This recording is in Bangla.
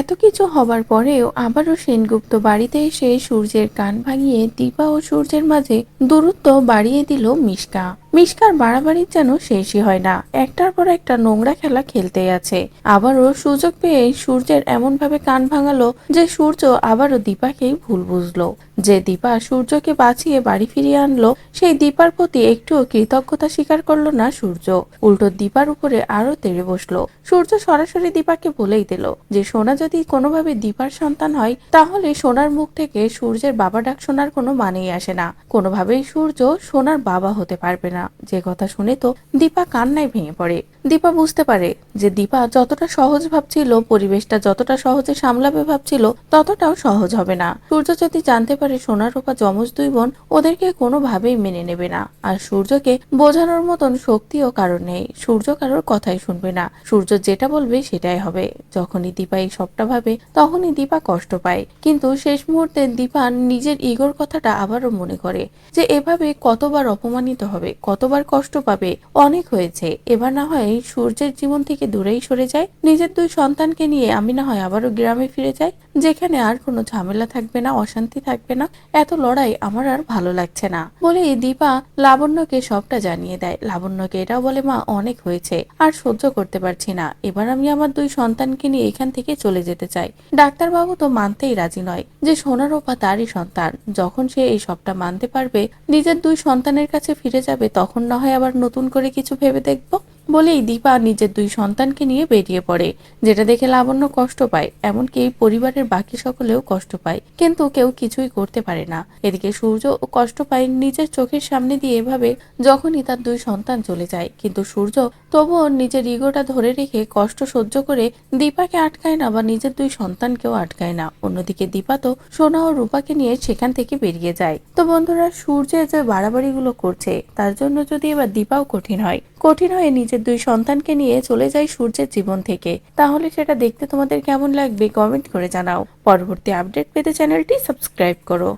এত কিছু হবার পরেও আবারও সেনগুপ্ত বাড়িতে এসে সূর্যের কান ভাঙিয়ে দীপা ও সূর্যের মাঝে দূরত্ব বাড়িয়ে দিল মিশকা। মিশকার বাড়াবাড়ির যেন শেষই হয় না। একটার পর একটা নোংরা খেলা খেলতেই আছে। আবারও সুযোগ পেয়ে সূর্যের এমন ভাবে কান ভাঙালো যে সূর্য আবারও দীপাকেই ভুল বুঝলো। যে দীপা সূর্যকে বাঁচিয়ে বাড়ি ফিরিয়ে আনলো, সেই দীপার প্রতি একটুও কৃতজ্ঞতা স্বীকার করল না সূর্য। উল্টো দীপার উপরে আরও তেড়ে বসল। সূর্য সরাসরি দীপাকে বলেই দিল যে, সোনা যদি কোনোভাবে দীপার সন্তান হয়, তাহলে সোনার মুখ থেকে সূর্যের বাবা ডাক শোনার কোনো মানেই আসে না। কোনোভাবেই সূর্য সোনার বাবা হতে পারবে না। যে কথা শুনে তো দীপা কান্নায় ভেঙে পড়ে। দীপা বুঝতে পারে যে দীপা যতটা সহজ ভাবছিল, পরিবেশটা যতটা সহজে সামলাবে ভাবছিল, ততটাও সহজ হবে না। সূর্য যদি জানতে পারে সোনার রূপা যমজ দুই বোন, ওদেরকে কোনোভাবেই মেনে নেবে না। আর সূর্যকে বোঝানোর মতন শক্তিও কারণ নেই। সূর্য কারোর কথাই শুনবে না। সূর্য যেটা বলবে সেটাই হবে। যখনই দীপা এই সবটা ভাবে, তখনই দীপা কষ্ট পায়। কিন্তু শেষ মুহূর্তে দীপা নিজের ইগোর কথাটা আবারও মনে করে যে, এভাবে কতবার অপমানিত হবে কতবার কষ্ট পাবে? অনেক হয়েছে। এবার না হয় সূর্যের জীবন থেকে দূরেই সরে যায়। নিজের দুই সন্তানকে নিয়ে আমি না হয় আবারও গ্রামে ফিরে যাই, যেখানে আর কোনো ঝামেলা থাকবে না, অশান্তি থাকবে না। এত লড়াই আমার আর ভালো লাগছে না। বলে দীপা লাবণ্যকে সবটা জানিয়ে দেয়। লাবণ্যকে এটাও বলে, মা, অনেক হয়েছে। আর সহ্য করতে পারছি না। এবার আমি আমার দুই সন্তানকে নিয়ে এখান থেকে চলে যেতে চাই। ডাক্তারবাবু তো মানতেই রাজি নয় যে সোনার ওপা তারই সন্তান। যখন সে এই সবটা মানতে পারবে, নিজের দুই সন্তানের কাছে ফিরে যাবে তখন না হয় আবার নতুন করে কিছু ভেবে দেখব। বলেই দীপা নিজের দুই সন্তানকে নিয়ে বেরিয়ে পড়ে, যেটা দেখে লাবণ্য কষ্ট পায়, এমনকি পরিবারের বাকি সকলেও কষ্ট পায়। কিন্তু কেউ কিছুই করতে পারে না। এদিকে সূর্য ও কষ্ট পায় নিজের চোখের সামনে দিয়ে এভাবে যখনই তার দুই সন্তান চলে যায়। কিন্তু সূর্য তবুও নিজের ইগোটা ধরে রেখে কষ্ট সহ্য করে দীপাকে আটকায় না বা নিজের দুই সন্তানকেও আটকায় না। অন্যদিকে দীপা তো সোনা ও রূপাকে নিয়ে সেখান থেকে বেরিয়ে যায়। তো বন্ধুরা, সূর্যের যে বাড়াবাড়িগুলো করছে, তার জন্য যদি এবার দীপাও কঠিন হয় কঠিন হয়ে নিজের দুই সন্তানকে নিয়ে চলে যায় সূর্যের জীবন থেকে। তাহলে সেটা দেখতে তোমাদের কেমন লাগবে? কমেন্ট করে জানাও। পরবর্তী আপডেট পেতে চ্যানেলটি সাবস্ক্রাইব করো।